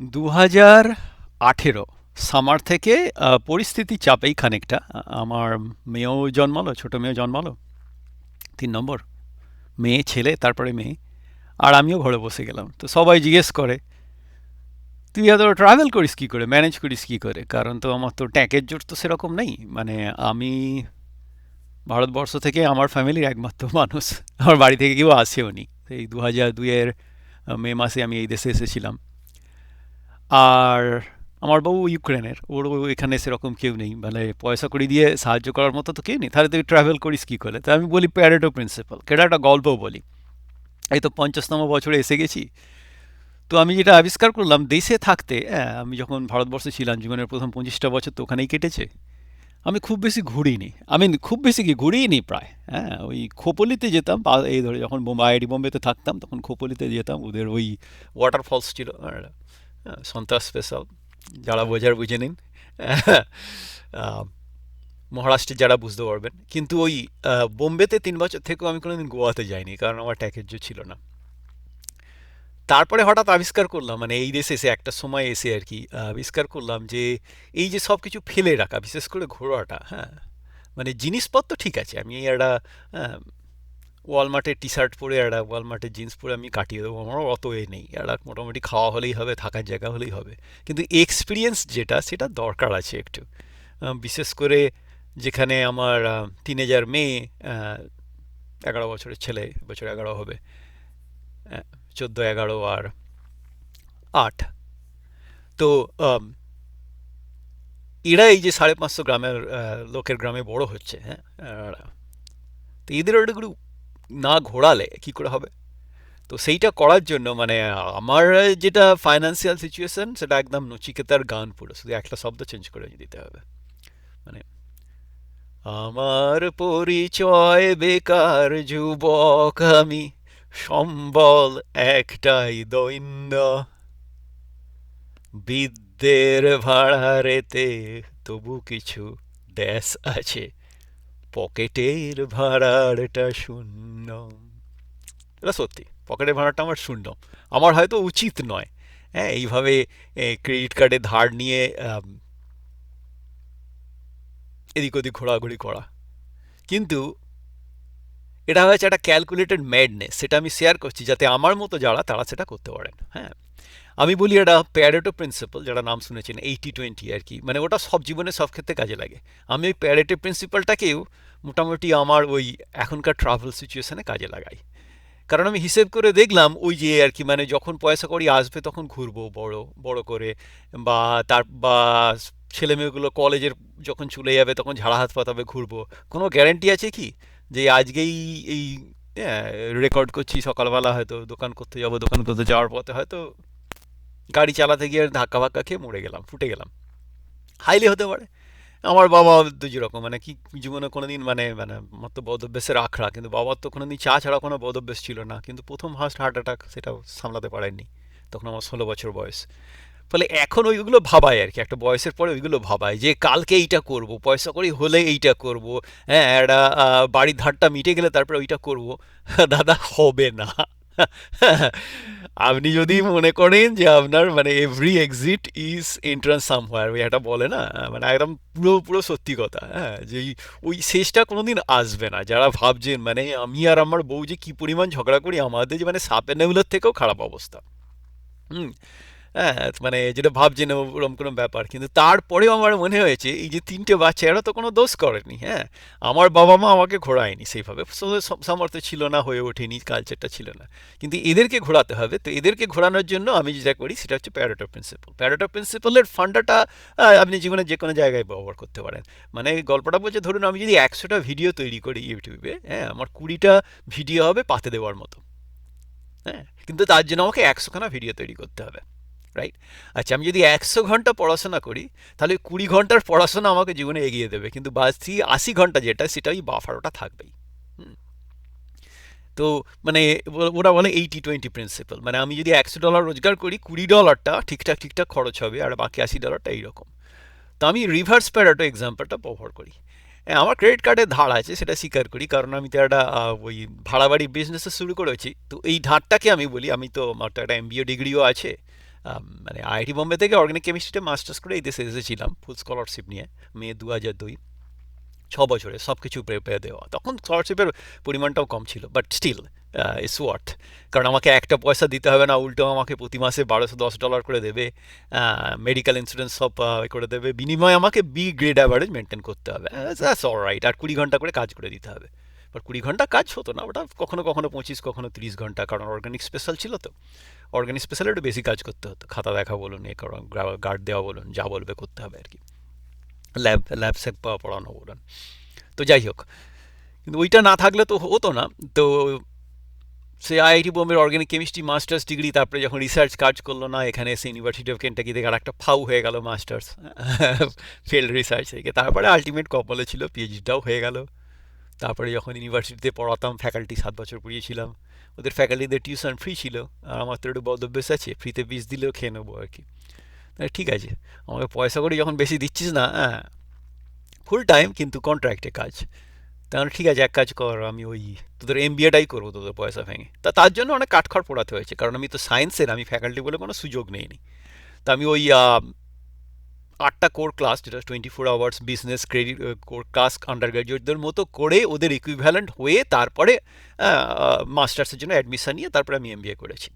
দু হাজার আঠেরো সামার থেকে পরিস্থিতি চাপেই খানিকটা। আমার মেয়েও জন্মালো, ছোট মেয়েও জন্মালো, তিন নম্বর। মেয়ে, ছেলে, তারপরে মেয়ে। আর আমিও ঘরে বসে গেলাম। তো সবাই জিজ্ঞেস করে, তুই এত ট্রাভেল করিস কী করে? ম্যানেজ করিস কী করে? কারণ তো আমার তো ট্যাঁকের জোর তো সেরকম নেই। মানে আমি ভারতবর্ষ থেকে আমার ফ্যামিলির একমাত্র মানুষ। আমার বাড়ি থেকে কেউ আসেও নি। এই দু হাজার দুইয়ের মে মাসে আমি এই দেশে এসেছিলাম। আর আমার বাবু ইউক্রেনের, ওর এখানে সেরকম কেউ নেই। মানে পয়সা কড়ি দিয়ে সাহায্য করার মতো তো কেউ নেই। তাহলে তুই ট্রাভেল করিস কী করে? তাই আমি বলি প্যারেটো প্রিন্সিপাল কেটা একটা গল্প বলি। এই তো পঞ্চাশতম বছরে এসে গেছি। তো আমি যেটা আবিষ্কার করলাম, দেশে থাকতে হ্যাঁ আমি যখন ভারতবর্ষে ছিলাম, জীবনের প্রথম পঁচিশটা বছর তো ওখানেই কেটেছে। আমি খুব বেশি ঘুরিনি। আমি খুব বেশি কি ঘুরিনি প্রায় হ্যাঁ ওই খোপলিতে যেতাম। এই ধরে যখন বোম্বাই, আইডি বোম্বেতে থাকতাম, তখন খোপলিতে যেতাম। ওদের ওই ওয়াটারফলস ছিল। আর, হ্যাঁ, সন্ত্রাস স্পেশাল যারা বোঝার বুঝে নিন। আহ, মহারাষ্ট্রের যারা বুঝতে পারবেন। কিন্তু ওই বোম্বেতে তিন বছর থেকেও আমি কোনোদিন গোয়াতে যাইনি কারণ আমার ট্যাকেজ ছিল না। তারপরে হঠাৎ আবিষ্কার করলাম মানে এই দেশে এসে একটা সময় এসে আর কি আবিষ্কার করলাম যে এই যে সব কিছু ফেলে রাখা বিশেষ করে ঘোরাটা হ্যাঁ মানে জিনিসপত্র ঠিক আছে আমি একটা হ্যাঁ, ওয়ালমার্টের টি শার্ট পরে একটা ওয়ালমার্টের জিন্স পরে আমি কাটিয়ে দেবো। আমারও অত এ নেই। একটা মোটামুটি খাওয়া হলেই হবে, থাকার জায়গা হলেই হবে। কিন্তু এক্সপিরিয়েন্স যেটা, সেটা দরকার আছে একটু। বিশেষ করে যেখানে আমার টিনেজার মেয়ে এগারো বছরের ছেলে, বছর এগারো হবে। চোদ্দ, এগারো আর আট। তো এরা এই যে সাড়ে পাঁচশো গ্রামের লোকের গ্রামে বড় হচ্ছে হ্যাঁ? তো এদের একটু না ঘোরালে কি করে হবে? তো সেইটা করার জন্য মানে আমার যেটা ফাইন্যান্সিয়াল সিচুয়েশন সেটা একদম নচিকেতার গান পুরো। শুধু একটা শব্দ চেঞ্জ করে দিতে হবে। মানে আমার পরিচয় বেকার যুবক, আমি সম্বল একটাই দৈন্য। বিদ্যের ভাড়া রেতে তবু কিছু ড্যাশ আছে। পকেটের ভাড়ারটা শূন্য। এটা সত্যি, পকেটের ভাড়াটা আমার শূন্য। আমার হয়তো উচিত নয়। হ্যাঁ এইভাবে ক্রেডিট কার্ডে ধার নিয়ে এদিক ওদিক ঘোরাঘুরি করা। কিন্তু এটা হচ্ছে একটা ক্যালকুলেটেড ম্যাডনেস সেটা আমি শেয়ার করছি যাতে আমার মতো যারা, তারা সেটা করতে পারেন। হ্যাঁ আমি বলি এটা প্যারেটো প্রিন্সিপাল যারা নাম শুনেছেন এইটি টোয়েন্টি আর কি মানে ওটা সব জীবনে সব ক্ষেত্রে কাজে লাগে। আমি ওই প্যারেটো প্রিন্সিপালটাকেও মোটামুটি আমার ওই এখনকার ট্রাভেল সিচুয়েশানে কাজে লাগাই। কারণ আমি হিসেব করে দেখলাম ওই যে আর কি মানে যখন পয়সা কড়ি আসবে তখন ঘুরবো বড় বড় করে। বা তার, বা ছেলে মেয়েগুলো কলেজের যখন চলে যাবে তখন ঝাড়া হাত পাতাবে, ঘুরবো। কোনো গ্যারেন্টি আছে কি? যে আজকেই এই রেকর্ড করছি সকালবেলা হয়তো দোকান করতে যাব, দোকান করতে যাওয়ার পথে হয়তো গাড়ি চালাতে গিয়ে ধাক্কা ফাক্কা খেয়ে মরে গেলাম, ফুটে গেলাম। হাইলি হতে পারে। আমার বাবা তো যেরকম মানে কি জীবনে কোনোদিন মানে মানে আমার তো বদ আখড়া, কিন্তু বাবার তো কোনোদিন চা ছাড়া কোনো বদ অভ্যেস ছিল না, কিন্তু প্রথম ফার্স্ট হার্ট অ্যাটাক সেটাও সামলাতে পারেননি, তখন আমার ষোলো বছর বয়স। ফলে এখন ওইগুলো ভাবায় আর কি একটা বয়সের পরে ওইগুলো ভাবায়, যে কালকে এইটা করব, পয়সা করি হলে এইটা করব হ্যাঁ একটা বাড়ির ধারটা মিটে গেলে তারপরে ওইটা করব, দাদা, হবে না। আপনি যদি মনে করেন যে আপনার মানে every exit is entrance somewhere ওই একটা বলে না? মানে একদম পুরো পুরো সত্যি কথা হ্যাঁ? যে ওই শেষটা কোনো দিন আসবে না। যারা ভাবছেন মানে আমি আর আমার বউ যে কী পরিমাণ ঝগড়া করি, আমাদের যে মানে সাপের নেগুলোর থেকেও খারাপ অবস্থা। হুম? হ্যাঁ মানে যেটা ভাবছেন ওরকম কোনো ব্যাপার। কিন্তু তারপরেও আমার মনে হয়েছে, এই যে তিনটে বাচ্চা এরা তো কোনো দোষ করেনি হ্যাঁ? আমার বাবা মা আমাকে ঘোরায়নি সেইভাবে। সামর্থ্য ছিল না, হয়ে ওঠেনি কালচারটা ছিল না। কিন্তু এদেরকে ঘোরাতে হবে। তো এদেরকে ঘোরানোর জন্য আমি যেটা করি, সেটা হচ্ছে প্যারোটো প্রিন্সিপাল প্যারোটো প্রিন্সিপালের ফান্ডাটা আপনি জীবনে যে কোনো জায়গায় ব্যবহার করতে পারেন। মানে গল্পটা বলছে, ধরুন আমি যদি একশোটা ভিডিও তৈরি করি ইউটিউবে হ্যাঁ আমার কুড়িটা ভিডিও হবে পাতে দেওয়ার মতো। হ্যাঁ কিন্তু তার জন্য আমাকে একশোখানা ভিডিও তৈরি করতে হবে। রাইট আচ্ছা আমি যদি একশো ঘণ্টা পড়াশোনা করি, তাহলে কুড়ি ঘণ্টার পড়াশোনা আমাকে জীবনে এগিয়ে দেবে, কিন্তু বাকি আশি ঘণ্টা যেটা, সেটা ওই বাফারোটা থাকবেই। তো মানে ওরা বলে এইটি টোয়েন্টি প্রিন্সিপাল মানে আমি যদি একশো ডলার রোজগার করি, কুড়ি ডলারটা ঠিকঠাক ঠিকঠাক খরচ হবে, আর বাকি আশি ডলারটা এইরকম। তো আমি রিভার্স প্যারাটো এক্সাম্পলটা ব্যবহার করি। আমার ক্রেডিট কার্ডের ধার আছে, সেটা স্বীকার করি, কারণ আমি তো একটা ওই ভাড়া বাড়ি বিজনেস শুরু করেছি। তো এই ধারটাকে আমি বলি, আমি তো আমার তো একটা এমবিএ ডিগ্রিও আছে মানে আইআইটি বোম্বে থেকে অর্গানিক কেমিস্ট্রিতে মাস্টার্স করে এই দেশে এসেছিলাম ফুল স্কলারশিপ নিয়ে, মে দু হাজার দুই। ছ বছরে সব কিছু পেয়ে দেওয়া। তখন স্কলারশিপের পরিমাণটাও কম ছিল বাট স্টিল ইটস ওয়ার্থ কারণ আমাকে একটা পয়সা দিতে হবে না, উল্টো আমাকে প্রতি মাসে বারোশো দশ ডলার করে দেবে। মেডিকেল ইন্স্যুরেন্স সব করে দেবে। বিনিময়ে আমাকে বি গ্রেড অ্যাভারেজ মেনটেন করতে হবে। রাইট আর কুড়ি ঘণ্টা করে কাজ করে দিতে হবে। বাট কুড়ি ঘণ্টা কাজ হতো না, ওটা কখনো কখনো পঁচিশ, কখনো তিরিশ ঘণ্টা, কারণ অর্গানিক স্পেশাল ছিল তো। অর্গানিক স্পেশাল একটু বেশি কাজ করতে হতো। খাতা দেখা বলুন, এ করো গার্ড দেওয়া বলুন, যা বলবে করতে হবে আর কি। ল্যাব ল্যাব সেক পড়ানো বলুন। তো যাই হোক, কিন্তু ওইটা না থাকলে তো হতো না। তো সে আইআইটি বোম্বের অর্গানিক কেমিস্ট্রি মাস্টার্স ডিগ্রি তারপরে যখন রিসার্চ কাজ করল, না, এখানে এসে ইউনিভার্সিটি অফ কেন্টাকি থেকে আর একটা ফাউ হয়ে গেল মাস্টার্স ফিল্ড রিসার্চ থেকে। তারপরে আলটিমেট কপালে ছিল পিএইচডিটাও হয়ে গেল। তারপরে যখন ইউনিভার্সিটিতে পড়াতাম ফ্যাকাল্টি সাত বছর পড়িয়েছিলাম। ওদের ফ্যাকাল্টিদের টিউশন ফ্রি ছিল, আর আমার তো একটু বদভ্যাস আছে ফ্রিতে বীজ দিলেও খেয়ে নেব আর কি। ঠিক আছে, আমাকে পয়সা করে যখন বেশি দিচ্ছিস না হ্যাঁ ফুল টাইম কিন্তু কন্ট্রাক্টে কাজ। তাহলে ঠিক আছে, এক কাজ কর, আমি ওই তোদের এম বিএটাই করব তোদের পয়সা ভেঙে। তা তার জন্য অনেক কাঠখড় পড়াতে হয়েছে, কারণ আমি তো সায়েন্সের আমি ফ্যাকাল্টি বলে কোনো সুযোগ নেইনি। তা আমি ওই আটটা কোর ক্লাস যেটা twenty four hours business credit core class under গ্র্যাজুয়েটদের মতো করে ওদের ইকুইভ্যালেন্ট হয়ে তারপরে মাস্টার্সের জন্য অ্যাডমিশন নিয়ে তারপরে আমি এম করেছি।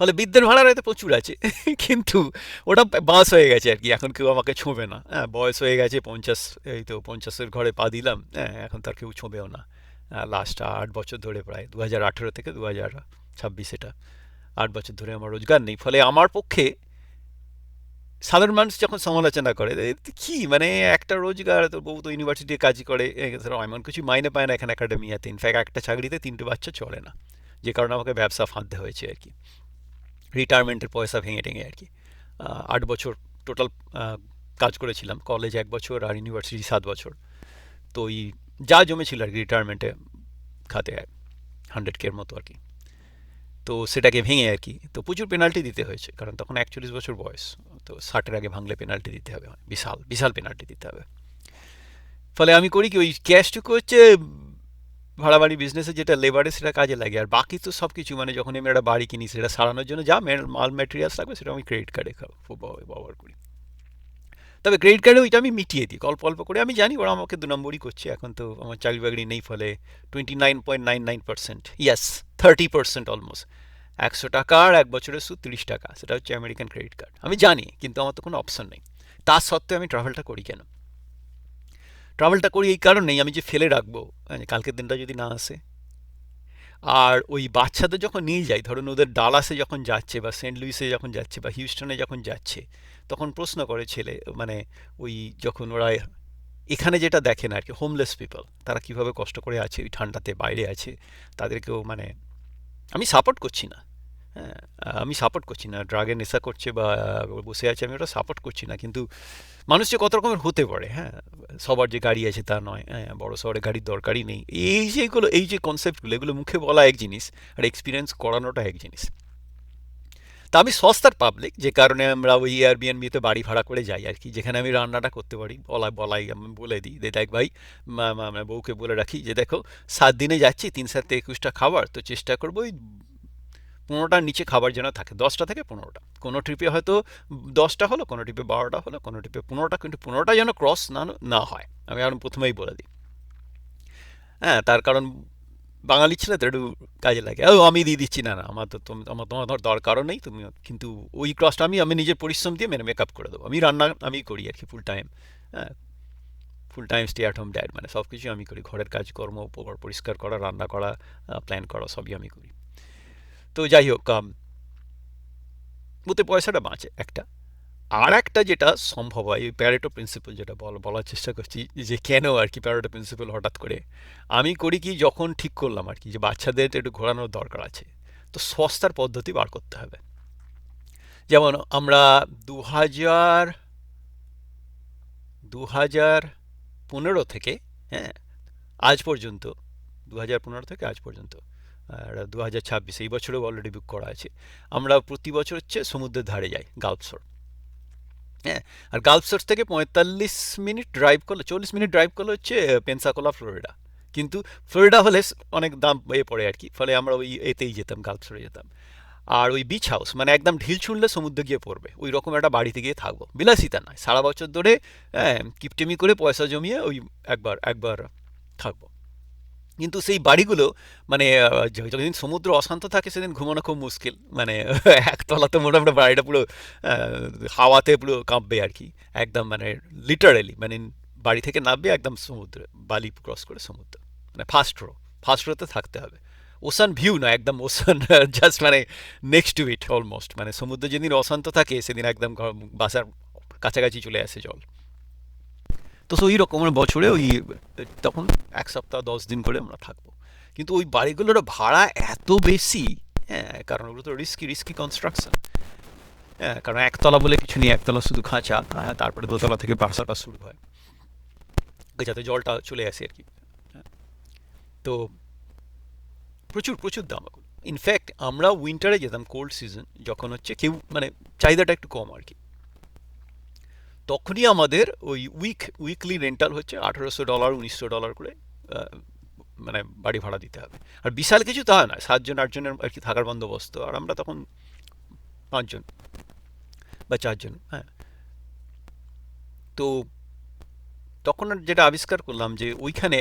ফলে বিদ্যের ভাড়ার হয়তো প্রচুর আছে, কিন্তু ওটা বাস হয়ে গেছে আর কি, এখন কেউ আমাকে ছোঁবে না। হ্যাঁ বয়স হয়ে গেছে পঞ্চাশ, এই তো পঞ্চাশের ঘরে পা দিলাম হ্যাঁ এখন তার কেউ ছোঁবেও না। লাস্ট আট বছর ধরে প্রায় দু হাজার আঠেরো থেকে দু হাজার ছাব্বিশ এটা, আট বছর ধরে আমার রোজগার নেই। ফলে আমার পক্ষে সাধারণ মানুষ যখন সমালোচনা করে কি? মানে একটা রোজগার তো বউ তো ইউনিভার্সিটি কাজ করে। এমন কিছু মাইনে পায় না এখানে একাডেমিয়াতে ইনফ্যাক্ট একটা চাকরিতে তিনটে বাচ্চা চলে না। যে কারণে আমাকে ব্যবসা ফাঁদতে হয়েছে আর কি রিটায়ারমেন্টের পয়সা ভেঙে টেঙে আর কি আট বছর টোটাল কাজ করেছিলাম। কলেজ এক বছর আর ইউনিভার্সিটি সাত বছর। তো ওই যা জমেছিল আর কি রিটায়ারমেন্টে খাতে হান্ড্রেড কের মতো আর কি তো সেটাকে ভেঙে আর কি তো প্রচুর পেনাল্টি দিতে হয়েছে, কারণ তখন একচল্লিশ বছর বয়স। তো ষাটের আগে ভাঙলে পেনাল্টি দিতে হবে বিশাল বিশাল পেনাল্টি দিতে হবে। ফলে আমি করি কি, ওই ক্যাশটুকু হচ্ছে ভাড়া বাড়ি বিজনেসে যেটা লেবারে সেটা কাজে লাগে। আর বাকি তো সব কিছু মানে যখন আমি একটা বাড়ি কিনি, সেটা সারানোর জন্য যা মাল ম্যাটেরিয়ালস লাগবে সেটা আমি ক্রেডিট কার্ডে ব্যবহার করি। তবে ক্রেডিট কার্ডে ওইটা আমি মিটিয়ে দিই, অল্প অল্প করে। আমি জানি ওরা আমাকে দু নম্বরই করছে, এখন তো আমার চাকরি বাকরি নেই ফলে twenty nine point nine nine percent yes thirty percent almost একশো টাকা আর এক বছরের সুদ তিরিশ টাকা সেটা হচ্ছে আমেরিকান ক্রেডিট কার্ড আমি জানি কিন্তু আমার তো কোনো অপশন নেই। তার সত্ত্বেও আমি ট্রাভেলটা করি কেন? ট্রাভেলটা করি এই কারণেই আমি যে ফেলে রাখব হ্যাঁ, কালকের দিনটা যদি না আসে। আর ওই বাচ্চাদের যখন নিয়ে যাই ধরুন ওদের ডালাসে যখন যাচ্ছে বা সেন্ট লুইসে যখন যাচ্ছে বা হিউস্টনে যখন যাচ্ছে তখন প্রশ্ন করে ছেলে মানে ওই যখন ওরা এখানে যেটা দেখেন আর কি হোমলেস পিপল তারা কীভাবে কষ্ট করে আছে ওই ঠান্ডাতে বাইরে আছে তাদেরকেও মানে আমি সাপোর্ট করছি না। হ্যাঁ আমি সাপোর্ট করছি না। ড্রাগে নেশা করছে বা বসে আছে, আমি ওটা সাপোর্ট করছি না। কিন্তু মানুষ যে কত রকমের হতে পারে হ্যাঁ? সবার যে গাড়ি আছে তা নয় হ্যাঁ? বড় শহরে গাড়ির দরকারই নেই। এই যেগুলো এই যে কনসেপ্টগুলো এগুলো মুখে বলা এক জিনিস আর এক্সপিরিয়েন্স করানোটা এক জিনিস। তা আমি সস্তার পাবলিক যে কারণে আমরা ওই এয়ারবিএনবিতে বাড়ি ভাড়া করে যাই আর কি, যেখানে আমি রান্নাটা করতে পারি। বলা, বলাই আমি বলে দিই যে, দেখ ভাই বউকে বলে রাখি যে, দেখো, সাত দিনে যাচ্ছি, তিন সাত একুশটা খাবার, তো চেষ্টা করব ওই পনেরোটার নিচে খাবার যেন থাকে, দশটা থেকে পনেরোটা। কোনো ট্রিপে হয়তো দশটা হলো, কোনো ট্রিপে বারোটা হলো, কোনো ট্রিপে পনেরোটা, কিন্তু পনেরোটা যেন ক্রস না না হয়। আমি আর প্রথমেই বলে দিই। হ্যাঁ তার কারণ বাঙালি ছেলে তো একটু কাজে লাগে। ও, আমি দিয়ে দিচ্ছি, না না, আমার তো আমার, তোমার দরকারও নেই, তুমি কিন্তু ওই ক্রসটা আমি আমি নিজের পরিশ্রম দিয়ে মেনে মেকআপ করে দেবো। আমি রান্না, আমি করি আর কি ফুল টাইম হ্যাঁ। Full time stay at home dad মানে সব কিছু আমি করি। ঘরের কাজকর্ম পরিষ্কার করা, রান্না করা প্ল্যান করা, সবই আমি করি। তো যাই হোক ওতে পয়সাটা বাঁচে একটা। আর একটা যেটা সম্ভব হয় প্যারেটো প্রিন্সিপাল যেটা বল, বলার চেষ্টা করছি যে কেন আর কি প্যারেটো প্রিন্সিপাল হঠাৎ করে। আমি করি কি, যখন ঠিক করলাম আর কি, যে বাচ্চাদের একটু ঘোরানোর দরকার আছে, তো সস্তার পদ্ধতি বার করতে হবে। যেমন আমরা দু হাজার দু হাজার পনেরো থেকে হ্যাঁ আজ পর্যন্ত দু হাজার পনেরো থেকে আজ পর্যন্ত দু হাজার ছাব্বিশ এই বছরেও অলরেডি বুক করা আছে। আমরা প্রতি বছর হচ্ছে সমুদ্রের ধারে যাই গালফসোর হ্যাঁ আর গালফসোর্স থেকে পঁয়তাল্লিশ মিনিট ড্রাইভ করলে চল্লিশ মিনিট ড্রাইভ করলে হচ্ছে পেনসাকোলা ফ্লোরিডা কিন্তু ফ্লোরিডা হলে অনেক দাম এ পড়ে আর কি। ফলে আমরা ওই এতেই যেতাম গালফসোরে যেতাম। আর ওই বিচ হাউস মানে একদম ঢিল ছুঁড়লে সমুদ্রে গিয়ে পড়বে। ওই রকম একটা বাড়িতে গিয়ে থাকব। বিলাসিতা নয় সারা বছর ধরে হ্যাঁ, কিপটেমি করে পয়সা জমিয়ে ওই একবার একবার থাকব। কিন্তু সেই বাড়িগুলো মানে আহ, যতদিন সমুদ্র অশান্ত থাকে সেদিন ঘুমানো খুব মুশকিল। মানে একতলা তো মোটামুটি বাড়িটা পুরো হাওয়াতে পুরো কাঁপবে আর কি। একদম মানে লিটারালি মানে বাড়ি থেকে নামবে একদম সমুদ্রে বালি ক্রস করে সমুদ্র। মানে ফার্স্ট রো ফার্স্ট রোতে থাকতে হবে। ওশান ভিউ না একদম ওশান জাস্ট মানে নেক্সট টু ইট অলমোস্ট মানে সমুদ্র যেদিন অশান্ত থাকে সেদিন একদম বাসার কাছাকাছি চলে আসে জল। তো ওই রকমের বছরে ওই তখন এক সপ্তাহ দশ দিন করে আমরা থাকব। কিন্তু ওই বাড়িগুলোর ভাড়া এত বেশি হ্যাঁ কারণ ওগুলো তো রিস্কি রিস্কি কনস্ট্রাকশন হ্যাঁ কারণ একতলা বলে কিছু নেই একতলা শুধু খাঁচা হ্যাঁ, তারপরে দোতলা থেকে বাসাটা শুরু হয়। যাতে জলটা চলে আসে আর কি। তো প্রচুর প্রচুর দাম এখন। ইনফ্যাক্ট আমরা উইন্টারে যেতাম কোল্ড সিজন যখন হচ্ছে কেউ মানে চাহিদাটা একটু কম আর কি। তখনই আমাদের ওই উইক উইকলি রেন্টাল হচ্ছে আঠেরোশো ডলার উনিশশো ডলার করে মানে বাড়ি ভাড়া দিতে হবে। আর বিশাল কিছু তা নয়, সাতজন, আটজনের আর কি থাকার বন্দোবস্ত। আর আমরা তখন পাঁচজন বা চারজন হ্যাঁ। তো তখন যেটা আবিষ্কার করলাম যে ওইখানে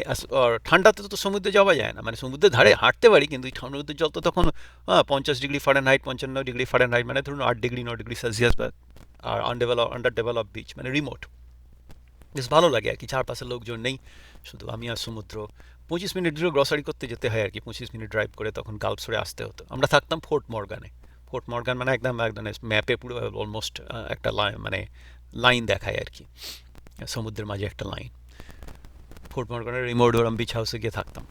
ঠান্ডাতে তো সমুদ্রে যাওয়া যায় না মানে সমুদ্রের ধারে হাঁটতে পারি, কিন্তু সমুদ্রের জল তো তখন পঞ্চাশ ডিগ্রি ফারেন হাইট পঞ্চান্ন ডিগ্রি ফারেন হাইট মানে ধরুন আট ডিগ্রি, ন ডিগ্রি সেলসিয়াস বা আর আনডেভেলপ আন্ডার ডেভেলপ বিচ মানে রিমোট বেশ ভালো লাগে আর কি চারপাশে লোকজন নেই, শুধু আমি আর সমুদ্র। পঁচিশ মিনিট ধরে গ্রসারি করতে যেতে হয় আর কি, পঁচিশ মিনিট ড্রাইভ করে তখন গালফসরে আসতে হতো। আমরা থাকতাম ফোর্ট মর্গানে ফোর্ট মর্গান মানে একদম একদম ম্যাপে পুরো অলমোস্ট একটা লাইন মানে লাইন দেখায় আর কি। সমুদ্রের মাঝে একটা লাইন ফোর্ট মর্গানের রিমোট ওরম বিচ হাউসে গিয়ে থাকতাম।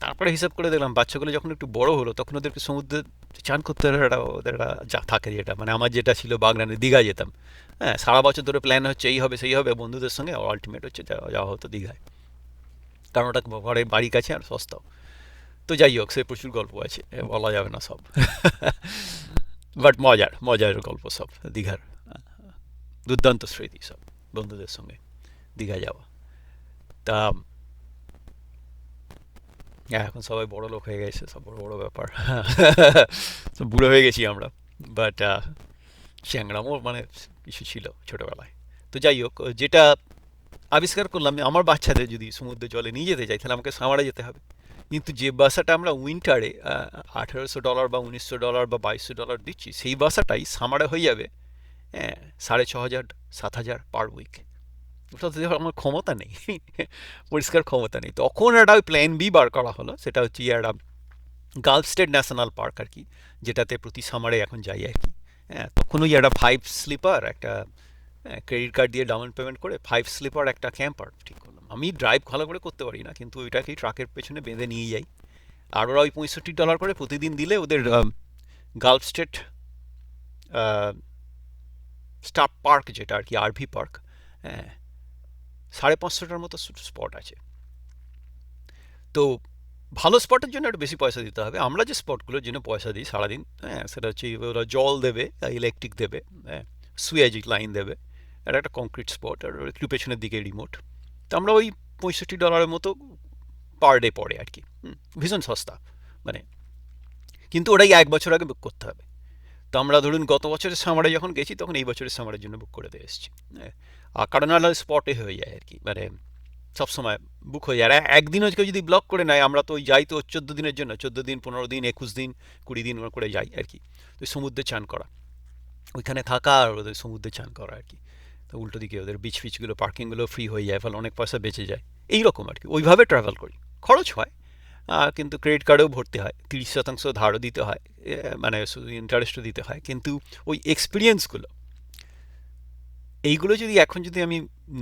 তারপরে হিসাব করে দেখলাম বাচ্চাগুলো যখন একটু বড় হলো, তখন ওদেরকে সমুদ্রে চান করতে একটা ওদের একটা যা থাকে যেটা। মানে আমার যেটা ছিল বাগনানে দীঘা যেতাম। হ্যাঁ সারা বছর ধরে প্ল্যান হচ্ছে এই হবে, সেই হবে, বন্ধুদের সঙ্গে আলটিমেট হচ্ছে যাওয়া হতো দীঘায়। কারণ ওটা ঘরে বাড়ির কাছে আর সস্তাও। তো যাই হোক, সে প্রচুর গল্প আছে বলা যাবে না সব। বাট মজার মজার গল্প সব দীঘার। দুর্দান্ত স্মৃতি সব, বন্ধুদের সঙ্গে দীঘা যাওয়া। তা এখন সবাই বড় লোক হয়ে গেছে সব বড় বড় ব্যাপার। সব বুড়ো হয়ে গেছি আমরা। বাট চ্যাংড়ামও মানে কিছু ছিল ছোটোবেলায়। তো যাই হোক, যেটা আবিষ্কার করলাম আমার বাচ্চাদের যদি সমুদ্র জলে নিয়ে যেতে চাই তাহলে আমাকে সামারে যেতে হবে। কিন্তু যে বাসাটা আমরা উইন্টারে আঠেরোশো ডলার বা উনিশশো ডলার বা বাইশশো ডলার দিচ্ছি, সেই বাসাটাই সামারে হয়ে যাবে হ্যাঁ সাড়ে ছ হাজার, সাত হাজার পার উইক। ওটা তো আমার ক্ষমতা নেই, পরিষ্কার ক্ষমতা নেই, তখন একটা প্ল্যান বি বার করা হলো, সেটা হচ্ছে একটা গালফ স্টেট ন্যাশনাল পার্ক আর কি, যেটাতে প্রতি সামারে এখন যাই আর কি। হ্যাঁ তখন ওই একটা ফাইভ স্লিপার একটা ক্রেডিট কার্ড দিয়ে ডাউন পেমেন্ট করে ফাইভ স্লিপার একটা ক্যাম্পার ঠিক করলাম। আমি ড্রাইভ ভালো করে করতে পারি না, কিন্তু ওইটাকেই ট্রাকের পেছনে বেঁধে নিয়ে যাই। আর ওরা ওই পঁয়ষট্টি ডলার করে প্রতিদিন দিলে ওদের গালফ স্টেট স্টাফ পার্ক যেটা আর কি আরভি পার্ক হ্যাঁ সাড়ে পাঁচশোটার মতো স্পট আছে। তো ভালো স্পটের জন্য একটু বেশি পয়সা দিতে হবে। আমরা যে স্পটগুলোর জন্য পয়সা দিই সারাদিন হ্যাঁ সেটা হচ্ছে ওরা জল দেবে ইলেকট্রিক দেবে হ্যাঁ সুয়েজিক লাইন দেবে। এটা একটা কংক্রিট স্পট আর একটু পেছনের দিকে রিমোট তো আমরা ওই পঁয়ষট্টি ডলারের মতো পার ডে পড়ে আর কি। ভীষণ সস্তা মানে। কিন্তু ওটাই এক বছর আগে বুক করতে হবে। তো আমরা ধরুন গত বছরের সামারে যখন গেছি তখন এই বছরের সামারের জন্য বুক করে দিয়ে এসেছি হ্যাঁ, কারণ স্পটে হয়ে যায় আর কি মানে সবসময় বুক হয়ে যায়। আর একদিন কেউ যদি ব্লক করে নেয়, আমরা তো ওই যাই তো চোদ্দ দিনের জন্য, চোদ্দ দিন, পনেরো দিন, একুশ দিন, কুড়ি দিন করে যাই আর কি। তো সমুদ্রে চান করা। ওইখানে থাকা আর ওদের সমুদ্রে চান করা আর কি। তো উল্টো দিকে ওদের বিচ ফিচগুলো পার্কিংগুলো ফ্রি হয়ে যায়, ফলে অনেক পয়সা বেঁচে যায়। এই রকম আর কি, ওইভাবে ট্রাভেল করি। খরচ হয় কিন্তু ক্রেডিট কার্ডেও ভর্তি হয়। তিরিশ শতাংশ ধারও দিতে হয় মানে ইন্টারেস্টও দিতে হয়। কিন্তু ওই এক্সপিরিয়েন্সগুলো এইগুলো যদি এখন যদি আমি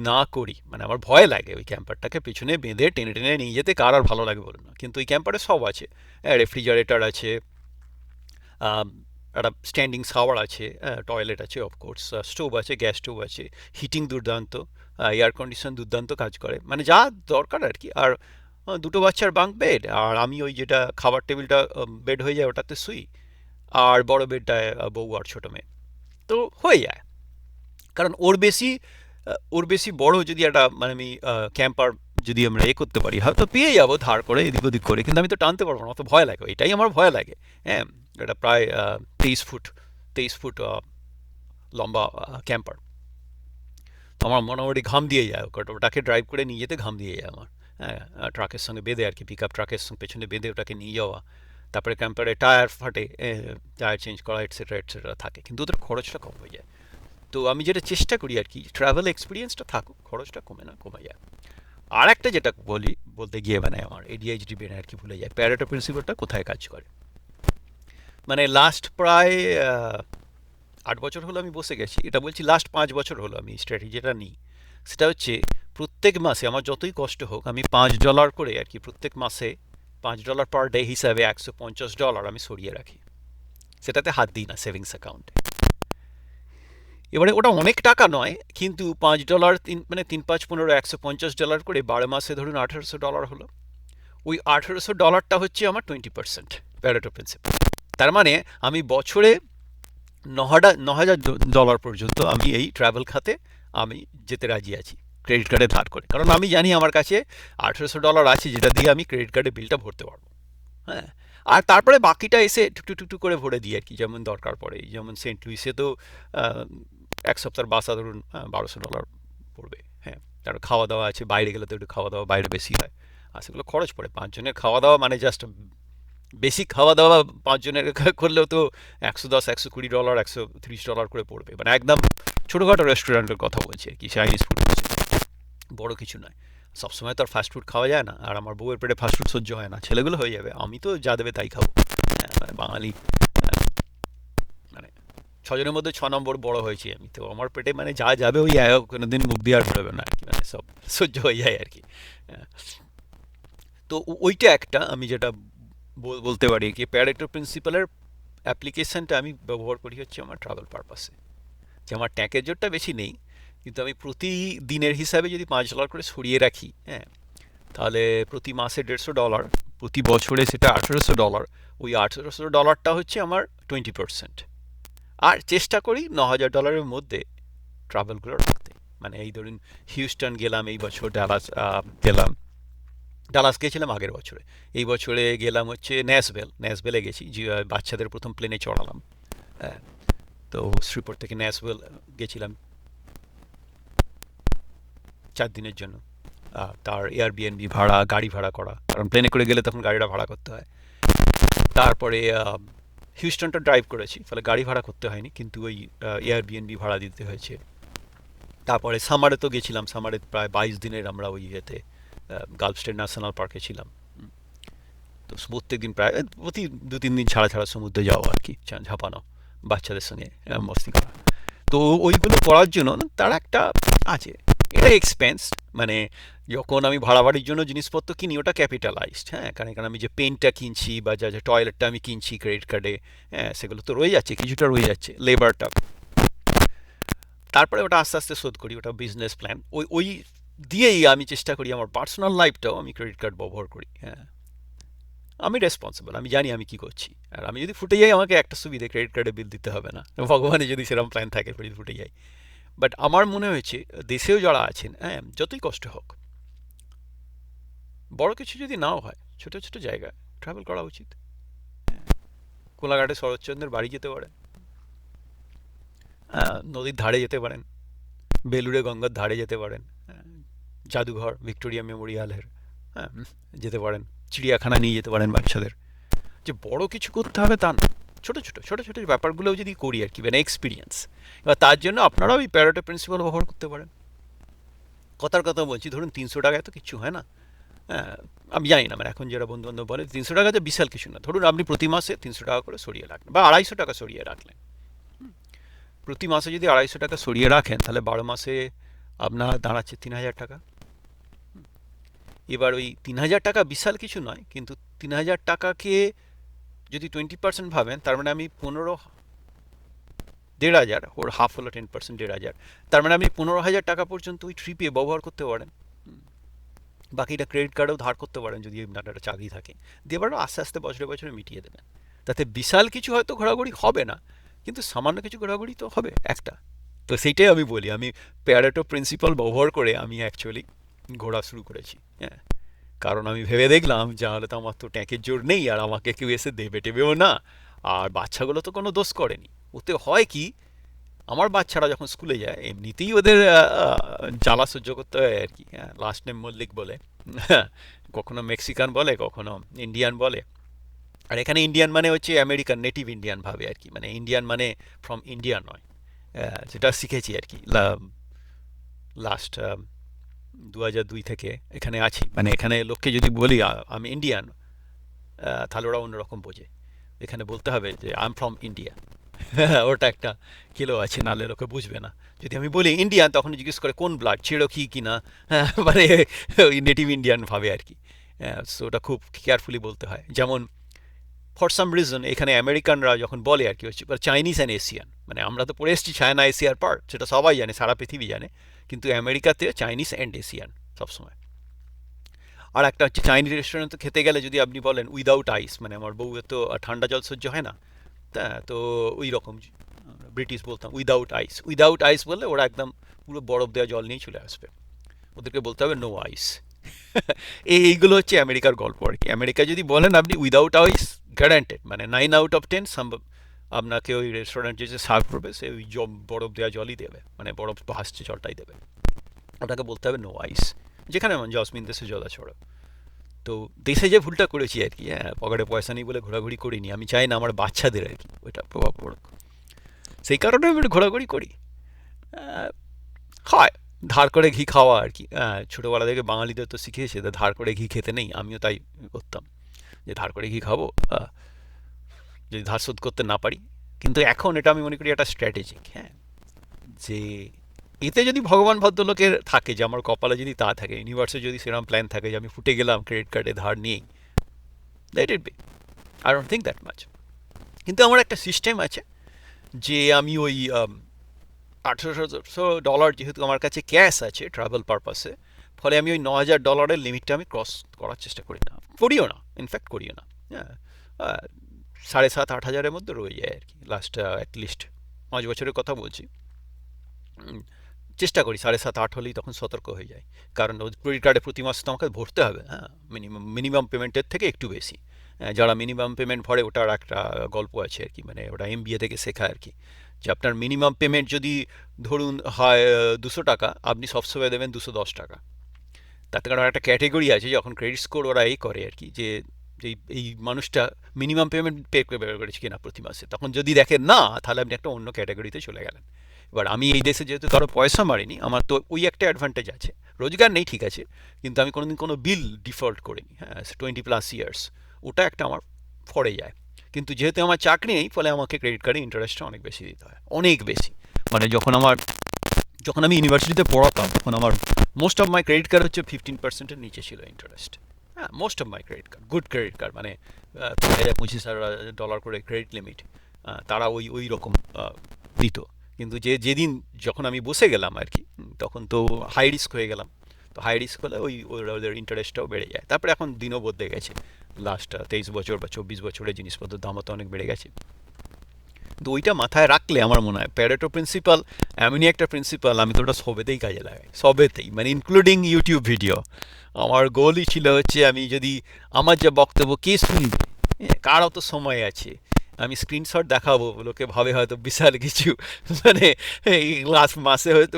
না করি মানে আমার ভয় লাগে ওই ক্যাম্পারটাকে পেছনে বেঁধে টেনে টেনে নিয়ে যেতে, কার আর ভালো লাগে বলুন না। কিন্তু ওই ক্যাম্পারে সব আছে। রেফ্রিজারেটর আছে একটা স্ট্যান্ডিং শাওয়ার আছে টয়লেট আছে অফকোর্স স্টোভ আছে গ্যাস স্টোভ আছে হিটিং দুর্দান্ত এয়ার কন্ডিশন দুর্দান্ত কাজ করে। মানে যা দরকার আর কি। আর দুটো বাচ্চার বাঙ্ক বেড আর আমি ওই যেটা খাবার টেবিলটা বেড হয়ে যায় ওটাতে শুই। আর বড় বেডটায় বউ আর ছোটো মেয়ে। তো হয়ে যায়। কারণ ওর বেশি ওর বেশি বড় যদি একটা মানে আমি ক্যাম্পার যদি আমরা এ করতে পারি, হয়তো পেয়ে যাব ধার করে এদিক ওদিক করে, কিন্তু আমি তো টানতে পারব না, অত ভয় লাগে, এটাই আমার ভয় লাগে হ্যাঁ এটা প্রায় তেইশ ফুট তেইশ ফুট লম্বা ক্যাম্পার তো আমার মোটামুটি ঘাম দিয়ে যায় ওটা ওটাকে ড্রাইভ করে নিয়ে যেতে ঘাম দিয়ে যায় আমার হ্যাঁ ট্রাকের সঙ্গে বেঁধে আর কি পিক আপ ট্রাকের সঙ্গে পেছনে বেঁধে ওটাকে নিয়ে যাওয়া, তারপরে ক্যাম্পারে টায়ার ফাটে টায়ার চেঞ্জ করা এটসেট্রা এটসেট্রা থাকে, কিন্তু ওদের খরচটা কম হয়ে যায়। তো আমি যেটা চেষ্টা করি আর কি ট্রাভেল এক্সপিরিয়েন্সটা থাকুক, খরচটা কমে না, কমে যায়। আর একটা যেটা বলি, বলতে গিয়ে মানে আমার এডিএইচডি ব্রেন আর কি ভুলে যায় প্যারেটো প্রিন্সিপালটা কোথায় কাজ করে? মানে লাস্ট প্রায় আট বছর হলো আমি বসে গেছি, এটা বলছি লাস্ট পাঁচ বছর হলো আমি স্ট্র্যাটেজিটা নিই। সেটা হচ্ছে প্রত্যেক মাসে, আমার যতই কষ্ট হোক, আমি পাঁচ ডলার করে আর কি প্রত্যেক মাসে পাঁচ ডলার পার ডে হিসাবে একশো পঞ্চাশ ডলার আমি সরিয়ে রাখি। সেটাতে হাত দিই না সেভিংস অ্যাকাউন্টে এবারে ওটা অনেক টাকা নয়, কিন্তু পাঁচ ডলার তিন মানে তিন পাঁচ পনেরো একশো পঞ্চাশ ডলার করে বারো মাসে ধরুন আঠেরোশো ডলার হলো। ওই আঠেরোশো ডলারটা হচ্ছে আমার টোয়েন্টি পার্সেন্ট প্যারেটো প্রিন্সিপাল তার মানে আমি বছরে ন হাজার ন হাজার ডলার পর্যন্ত আমি এই ট্রাভেল খাতে আমি যেতে রাজি আছি, ক্রেডিট কার্ডে ধার করে। কারণ আমি জানি আমার কাছে আঠেরোশো ডলার আছে যেটা দিয়ে আমি ক্রেডিট কার্ডে বিলটা ভরতে পারব। হ্যাঁ আর তারপরে বাকিটা এসে টুকটু টুকটু করে ভরে দিই আর কি, যেমন দরকার পড়ে যেমন সেন্ট লুইসে তো এক সপ্তাহের বাসা ধরুন বারোশো ডলার পড়বে হ্যাঁ। তারপর খাওয়া দাওয়া আছে বাইরে গেলে তো একটু খাওয়া দাওয়া বাইরে বেশি হয়। আর সেগুলো খরচ পড়ে। পাঁচজনের খাওয়া দাওয়া মানে জাস্ট বেসিক খাওয়া দাওয়া পাঁচজনের করলেও তো একশো দশ একশো কুড়ি ডলার একশো তিরিশ ডলার করে পড়বে। মানে একদম ছোটোখাটো রেস্টুরেন্টের কথা বলছি কি চাইনিজ ফুড বড় কিছু নয়। সবসময় তো আর ফাস্ট ফুড খাওয়া যায় না। আর আমার বউয়ের পেটে ফাস্ট ফুড সহ্য হয় না। ছেলেগুলো হয়ে যাবে। আমি তো যা দেবে তাই খাব। হ্যাঁ, মানে বাঙালি ছজনের মধ্যে ছ নম্বর বড় হয়েছি আমি। তো আমার পেটে মানে যা যাবে ওই কোনো দিন মুখ দিয়ে আর বেরোবে না আর কি মানে সব সহ্য হয়ে যায় আর কি। হ্যাঁ। তো ওইটা একটা আমি যেটা বলতে পারি কি প্যারেটো প্রিন্সিপালের অ্যাপ্লিকেশনটা আমি ব্যবহার করি হচ্ছে আমার ট্রাভেল পারপাসে যে আমার ট্যাঙ্কের জোরটা বেশি নেই, কিন্তু আমি প্রতি দিনের হিসাবে যদি পাঁচ ডলার করে সরিয়ে রাখি হ্যাঁ তাহলে প্রতি মাসে দেড়শো ডলার প্রতি বছরে সেটা আঠেরোশো ডলার ওই আঠেরোশো ডলারটা হচ্ছে আমার টোয়েন্টি পার্সেন্ট আর চেষ্টা করি ন হাজার ডলারের মধ্যে ট্রাভেলগুলো রাখতে। মানে এই ধরুন হিউস্টন গেলাম, এই বছর ডালাস গেলাম। ডালাস গেছিলাম আগের বছরে। এই বছরে গেলাম হচ্ছে ন্যাসবেল ন্যাসবেলে গেছি যে বাচ্চাদের প্রথম প্লেনে চড়ালাম। হ্যাঁ তো শ্রীপুর থেকে ন্যাসবেল গেছিলাম। চার দিনের জন্য। তার এয়ারবিএনবি ভাড়া, গাড়ি ভাড়া করা। কারণ প্লেনে করে গেলে তখন গাড়িটা ভাড়া করতে হয়। তারপরে হিউস্টনটা ড্রাইভ করেছি, ফলে গাড়ি ভাড়া করতে হয়নি, কিন্তু ওই এয়ারবিএনবি ভাড়া দিতে হয়েছে। তারপরে সামারে তো গেছিলাম, সামারে প্রায় বাইশ দিনের আমরা ওই ইয়েতে গালফ স্টেট ন্যাশনাল পার্কে ছিলাম। তো প্রত্যেক দিন প্রায় প্রতি দু তিন দিন ছাড়া ছাড়া সমুদ্রে যাওয়া আর কি ঝাঁপানো বাচ্চাদের সঙ্গে মস্তি করা তো ওইগুলো করার জন্য তার একটা আছে এটা এক্সপেন্স মানে যখন আমি ভাড়া বাড়ির জন্য জিনিসপত্র কিনি, ওটা ক্যাপিটালাইজড হ্যাঁ? কারণ এখানে আমি যে পেনটা কিনছি বা যা যা টয়লেটটা আমি কিনছি ক্রেডিট কার্ডে হ্যাঁ সেগুলো তো রয়ে যাচ্ছে, কিছুটা রয়ে যাচ্ছে লেবারটা তারপরে ওটা আস্তে আস্তে শোধ করি, ওটা বিজনেস প্ল্যান ওই ওই দিয়েই আমি চেষ্টা করি আমার পার্সোনাল লাইফটাও আমি ক্রেডিট কার্ড ব্যবহার করি হ্যাঁ। আমি রেসপন্সিবল আমি জানি আমি কি করছি। আর আমি যদি ফুটে যাই, আমাকে একটা সুবিধে ক্রেডিট কার্ডে বিল দিতে হবে না। ভগবানের যদি সেরকম প্ল্যান থাকে ফুটে যাই। বাট আমার মনে হয়েছে দেশেও যারা আছেন হ্যাঁ যতই কষ্ট হোক বড় কিছু যদি নাও হয় ছোট ছোট জায়গায় ট্রাভেল করা উচিত। কোলাঘাটে শরৎচন্দ্রের বাড়ি যেতে পারেন নদীর ধারে যেতে পারেন বেলুড়ে গঙ্গার ধারে যেতে পারেন হ্যাঁ, জাদুঘর ভিক্টোরিয়া মেমোরিয়ালের হ্যাঁ যেতে পারেন চিড়িয়াখানা নিয়ে যেতে পারেন বাচ্চাদের। যে বড় কিছু করতে হবে তা না। ছোটো ছোটো ছোটো ছোটো ব্যাপারগুলোও যদি করি আর কি মানে এক্সপিরিয়েন্স এবার তার জন্য আপনারাও এই প্যারোটো প্রিন্সিপাল ব্যবহার করতে পারেন। কথার কথা বলছি, ধরুন তিনশো টাকায় তো কিছু হয় না। হ্যাঁ আমি জানি না আমার এখন যারা বন্ধু বান্ধব বলে, তিনশো টাকা তো বিশাল কিছু না। ধরুন আপনি প্রতি মাসে তিনশো টাকা করে সরিয়ে রাখলেন, বা আড়াইশো টাকা সরিয়ে রাখলেন। প্রতি মাসে যদি আড়াইশো টাকা সরিয়ে রাখেন, তাহলে বারো মাসে আপনার দাঁড়াচ্ছে তিন হাজার টাকা। এবার ওই তিন হাজার টাকা বিশাল কিছু নয়, কিন্তু তিন হাজার টাকাকে যদি টোয়েন্টি পার্সেন্ট ভাবেন, তার মানে আমি পনেরো দেড় হাজার, ওর হাফ হলো টেন পার্সেন্ট দেড় হাজার। তার মানে আপনি পনেরো হাজার টাকা পর্যন্ত ওই ট্রিপে ব্যবহার করতে পারেন। বাকিটা ক্রেডিট কার্ডেও ধার করতে পারেন যদি আপনার একটা চাকরি থাকে। দিয়ে এবার আস্তে আস্তে বছরে বছরে মিটিয়ে দেবেন। তাতে বিশাল কিছু হয়তো ঘোরাঘুরি হবে না, কিন্তু সামান্য কিছু ঘোরাঘুরি তো হবে, একটা। তো সেইটাই আমি বলি, আমি প্যারেটো প্রিন্সিপাল ব্যবহার করে আমি অ্যাকচুয়ালি ঘোরা শুরু করেছি হ্যাঁ। কারণ আমি ভেবে দেখলাম যে হলে তো আমার তো ট্যাঁকের জোর নেই আর আমাকে কেউ এসে দেবে টেবেও না। আর বাচ্চাগুলো তো কোনো দোষ করেনি। ওতে হয় কি, আমার বাচ্চারা যখন স্কুলে যায়, এমনিতেই ওদের জ্বালা সহ্য করতে হয় আর কি। হ্যাঁ লাস্ট নেম মল্লিক বলে। কখনো মেক্সিকান বলে, কখনো ইন্ডিয়ান বলে। আর এখানে ইন্ডিয়ান মানে হচ্ছে আমেরিকান নেটিভ ইন্ডিয়ান ভাবে আর কি। মানে ইন্ডিয়ান মানে ফ্রম ইন্ডিয়া নয়। যেটা শিখেছি আর কি। লাস্ট দু হাজার দুই থেকে এখানে আছি। মানে এখানে লোককে যদি বলি আমি ইন্ডিয়ান তাহলে ওরা অন্যরকম বোঝে। এখানে বলতে হবে যে আই এম ফ্রম ইন্ডিয়া ওটা একটা কিলো আছে নাহলে লোকে বুঝবে না। যদি আমি বলি ইন্ডিয়ান তখন জিজ্ঞেস করে কোন ব্লাড ছেড়ো কি কিনা? হ্যাঁ, মানে নেটিভ ইন্ডিয়ান ভাবে আর কি। সো ওটা খুব কেয়ারফুলি বলতে হয়। যেমন ফর সাম রিজন এখানে আমেরিকানরা যখন বলে আর কি চাইনিজ অ্যান্ড এশিয়ান মানে আমরা তো পড়ে এসেছি চায়না এশিয়ার পার্ট সেটা সবাই জানে, সারা পৃথিবী জানে। কিন্তু আমেরিকাতে চাইনিজ অ্যান্ড এশিয়ান সবসময়। আর একটা হচ্ছে চাইনিজ রেস্টুরেন্টে খেতে গেলে যদি আপনি বলেন উইদাউট আইস মানে আমার বউয়ের তো ঠান্ডা জল সহ্য হয় না, তা তো ওই রকম ব্রিটিশ বলতাম উইদাউট আইস উইদাউট আইস বললে ওরা একদম পুরো বরফ দেওয়া জল নিয়ে চলে আসবে। ওদেরকে বলতে হবে নো আইস এই এইগুলো হচ্ছে আমেরিকার গল্প আর কি। আমেরিকা যদি বলেন আপনি উইদাউট আইস গ্যারান্টেড মানে নাইন আউট অফ টেন সম্ভব আপনাকে ওই রেস্টুরেন্ট যে সার্ভ করবে, সে ওই বরফ দেওয়া জলই দেবে। মানে বরফ ভাসছে, জলটাই দেবে। ওটাকে বলতে হবে নো আইস যেখানে জসমিন দেশে জলা ছড়ো তো দেশে যে ভুলটা করেছি আর কি হ্যাঁ পকেটে পয়সা নেই বলে ঘোরাঘুরি করিনি। আমি চাই না আমার বাচ্চাদের আর কি, ওইটা প্রভাব পড়ুক। সেই কারণে আমি ঘোরাঘুরি করি। হয় ধার করে ঘি খাওয়া আর কি। হ্যাঁ ছোটোবেলা থেকে বাঙালিদের তো শিখিয়েছে ধার করে ঘি খেতে নেই, আমিও তাই করতাম। যে ধার করে ঘি খাব যদি ধার শোধ করতে না পারি। কিন্তু এখন এটা আমি মনে করি একটা স্ট্র্যাটেজিক হ্যাঁ। যে এতে যদি ভগবান ভদ্রলোকের থাকে, যে আমার কপালে যদি তা থাকে ইউনিভার্সে যদি সেরকম প্ল্যান থাকে যে আমি ফুটে গেলাম ক্রেডিট কার্ডে ধার নিয়েই let it be I don't think that much কিন্তু আমার একটা সিস্টেম আছে যে আমি ওই আঠেরোশো ডলার যেহেতু আমার কাছে ক্যাশ আছে ট্রাভেল পারপাসে ফলে আমি ওই ন হাজার ডলারের লিমিটটা আমি ক্রস করার চেষ্টা করি না। করিও না ইনফ্যাক্ট করিও না হ্যাঁ। সাড়ে সাত আট হাজারের মধ্যে রয়ে যায় আর কি। লাস্ট অ্যাটলিস্ট পাঁচ বছরের কথা বলছি। চেষ্টা করি সাড়ে সাত আট হলেই তখন সতর্ক হয়ে যায় কারণ ক্রেডিট কার্ডে প্রতি মাসে তো আমাকে ভরতে হবে হ্যাঁ? মিনিমাম মিনিমাম পেমেন্টের থেকে একটু বেশি। হ্যাঁ, যারা মিনিমাম পেমেন্ট ভরে ওটার একটা গল্প আছে আর কি মানে ওটা এম থেকে শেখা আর কি। যে আপনার মিনিমাম পেমেন্ট যদি ধরুন হয় দুশো টাকা আপনি সবসময় দেবেন দুশো দশ টাকা। তাতে কারণ একটা ক্যাটেগরি আছে যখন ক্রেডিট স্কোর ওরা এই করে আর কি যে যে এই মানুষটা মিনিমাম পেমেন্ট পে করেছে কিনা প্রতি মাসে। তখন যদি দেখেন না, তাহলে আপনি একটা অন্য ক্যাটাগরিতে চলে গেলেন। এবার আমি এই দেশে যেহেতু কারও পয়সা মারিনি, আমার তো ওই একটা অ্যাডভান্টেজ আছে। রোজগার নেই, ঠিক আছে, কিন্তু আমি কোনোদিন কোনো বিল ডিফল্ট করিনি হ্যাঁ টোয়েন্টি প্লাস ইয়ার্স ওটা একটা আমার ফরে যায়। কিন্তু যেহেতু আমার চাকরি নেই, ফলে আমাকে ক্রেডিট কার্ডে ইন্টারেস্টটা অনেক বেশি দিতে হয়, অনেক বেশি। মানে যখন আমার, যখন আমি ইউনিভার্সিটিতে পড়াতাম, তখন আমার most of my credit card হচ্ছে ফিফটিন পার্সেন্টের নিচে ছিল ইন্টারেস্ট হ্যাঁ most of my credit card good credit card মানে পঁচিশ হাজার ডলার করে ক্রেডিট লিমিট তারা ওই ওই রকম দিত। কিন্তু যে, যেদিন যখন আমি বসে গেলাম আর কি তখন তো হাই রিস্ক হয়ে গেলাম। তো হাই রিস্ক হলে ওই ওদের ইন্টারেস্টটাও বেড়ে যায়। তারপরে এখন দিনও বদলে গেছে। লাস্ট তেইশ বছর বা চব্বিশ বছরের জিনিসপত্রের দামও তো অনেক বেড়ে গেছে। তো ওইটা মাথায় রাখলে আমার মনে হয় প্যারেটো প্রিন্সিপাল এমনই একটা প্রিন্সিপাল আমি তো ওটা সবেতেই কাজে লাগাই, সবেতেই মানে ইনক্লুডিং ইউটিউব ভিডিও আমার গোলই ছিল হচ্ছে আমি যদি আমার যে বক্তব্য, কে শুনবে? কার অত সময় আছে? আমি স্ক্রিনশট দেখাবো, লোকে ভাবে হয়তো বিশাল কিছু মানে এই লাস্ট মাসে হয়তো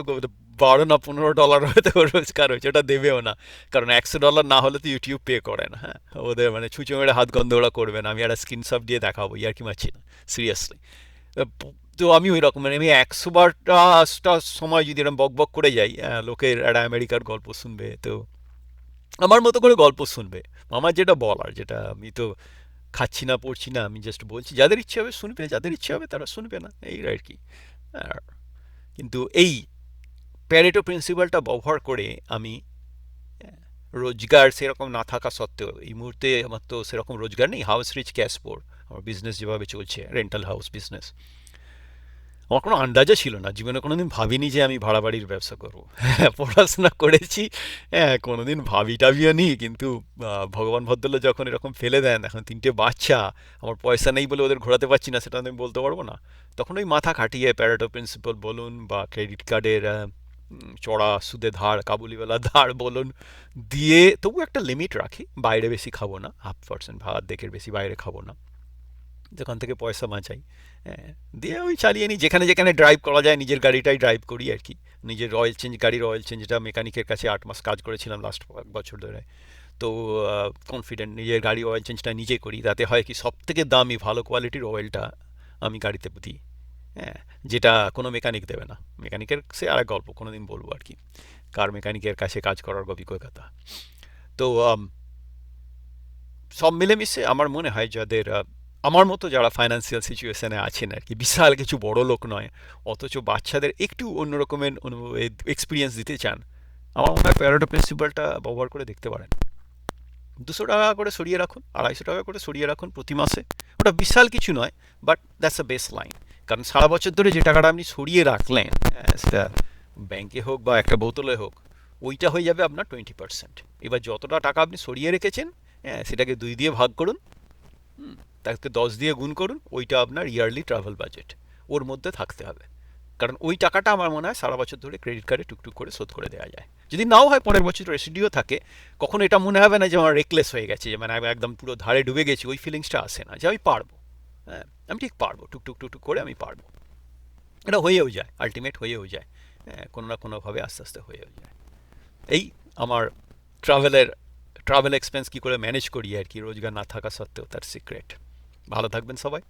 বারো না পনেরো ডলার হয়তো রোজগার হয়েছে, ওটা দেবেও না। কারণ একশো ডলার না হলে তো ইউটিউব পে করে না হ্যাঁ? ওদের মানে ছুঁচো মেরে হাত গন্ধ ওরা করবে না, আমি একটা স্ক্রিনশট দিয়ে দেখাবো ইয়ার কি মারছি না সিরিয়াসলি তো আমি ওই রকম মানে আমি একশো বারটা সময় যদি এরকম বক বক করে যাই লোকের একটা আমেরিকার গল্প শুনবে, তো আমার মতো করে গল্প শুনবে। আমার যেটা বলার, যেটা আমি তো খাচ্ছি না, পড়ছি না, আমি জাস্ট বলছি, যাদের ইচ্ছে হবে শুনবে, যাদের ইচ্ছে হবে তারা শুনবে না, এই আর কি। কিন্তু এই প্যারেটো প্রিন্সিপালটা ব্যবহার করে আমি রোজগার সেরকম না থাকা সত্ত্বেও, এই মুহূর্তে আমার তো সেরকম রোজগার নেই হাউস রিচ ক্যাশ পোর আমার বিজনেস যেভাবে চলছে রেন্টাল হাউস বিজনেস আমার কোনো আন্দাজও ছিল না, জীবনে কোনোদিন ভাবিনি যে আমি ভাড়া বাড়ির ব্যবসা করব। হ্যাঁ পড়াশোনা করেছি হ্যাঁ কোনোদিন ভাবি টাবিও নি কিন্তু ভগবান ভদ্রলোক যখন এরকম ফেলে দেন, এখন তিনটে বাচ্চা, আমার পয়সা নেই বলে ওদের ঘোরাতে পারছি না, সেটা আমি বলতে পারব না। তখন ওই মাথা খাটিয়ে প্যারেটো প্রিন্সিপাল বলুন বা ক্রেডিট কার্ডের চড়া সুদে ধার, কাবুলিওয়ালা ধার বলুন, দিয়ে তবু একটা লিমিট রাখি, বাইরে বেশি খাব না হাফ পার্সেন্ট ভাত, দেখের বেশি বাইরে খাব না। দোকান থেকে পয়সা বাঁচাই হ্যাঁ দিয়ে ওই চালিয়ে নিই। যেখানে যেখানে ড্রাইভ করা যায়, নিজের গাড়িটাই ড্রাইভ করি আর কি। নিজের অয়েল চেঞ্জ গাড়ির অয়েল চেঞ্জটা মেকানিকের কাছে আট মাস কাজ করেছিলাম লাস্ট এক বছর ধরে। তো কনফিডেন্ট নিজের গাড়ি অয়েল চেঞ্জটা নিজে করি। তাতে হয় কি সব থেকে দামি, ভালো কোয়ালিটির অয়েলটা আমি গাড়িতে দিই। হ্যাঁ যেটা কোনো মেকানিক দেবে না। মেকানিকের সে আর গল্প কোনো দিন বলব আর কি। কার মেকানিকের কাছে কাজ করার অভিজ্ঞতা তো সব মিলেমিশে আমার মনে হয় যাদের আমার মতো যারা ফাইন্যান্সিয়াল সিচুয়েশনে আছেন আর কি বিশাল কিছু বড় লোক নয় অথচ বাচ্চাদের একটু অন্য রকমের এক্সপিরিয়েন্স দিতে চান আমার মনে হয় প্যারাডো প্রিন্সিপালটা ব্যবহার করে দেখতে পারেন। দুশো টাকা করে সরিয়ে রাখুন আড়াইশো টাকা করে সরিয়ে রাখুন প্রতি মাসে ওটা বিশাল কিছু নয় but that's a best line কারণ সারা বছর ধরে যে টাকাটা আপনি সরিয়ে রাখলেন আহ, সেটা ব্যাংকে হোক বা একটা বোতলে হোক ওইটা হয়ে যাবে আপনার টোয়েন্টি পার্সেন্ট এবার যতটা টাকা আপনি সরিয়ে রেখেছেন হ্যাঁ সেটাকে দুই দিয়ে ভাগ করুন হুম, তাকে দশ দিয়ে গুণ করুন, ওইটা আপনার ইয়ারলি ট্রাভেল বাজেট ওর মধ্যে থাকতে হবে। কারণ ওই টাকাটা আমার মনে হয় সারা বছর ধরে ক্রেডিট কার্ডে টুকটুক করে শোধ করে দেওয়া যায়। যদি নাও হয় পরের বছর রেসিডিও থাকে, কখনো এটা মনে হবে না যে আমার রেকলেস হয়ে গেছে, যে মানে আমি একদম পুরো ধারে ডুবে গেছি, ওই ফিলিংসটা আসে না, যে আমি পারব। হ্যাঁ আমি ঠিক পারব, টুকটুক টুকটুক করে আমি পারব। এটা হয়েও যায় আলটিমেট হয়েও যায়। হ্যাঁ কোনো না কোনোভাবে আস্তে আস্তে হয়েও যায়। এই আমার ট্রাভেলের ট্রাভেল এক্সপেন্স কী করে ম্যানেজ করি আর কি, রোজগার না থাকা সত্ত্বেও তার সিক্রেট ভালো থাকবেন সবাই।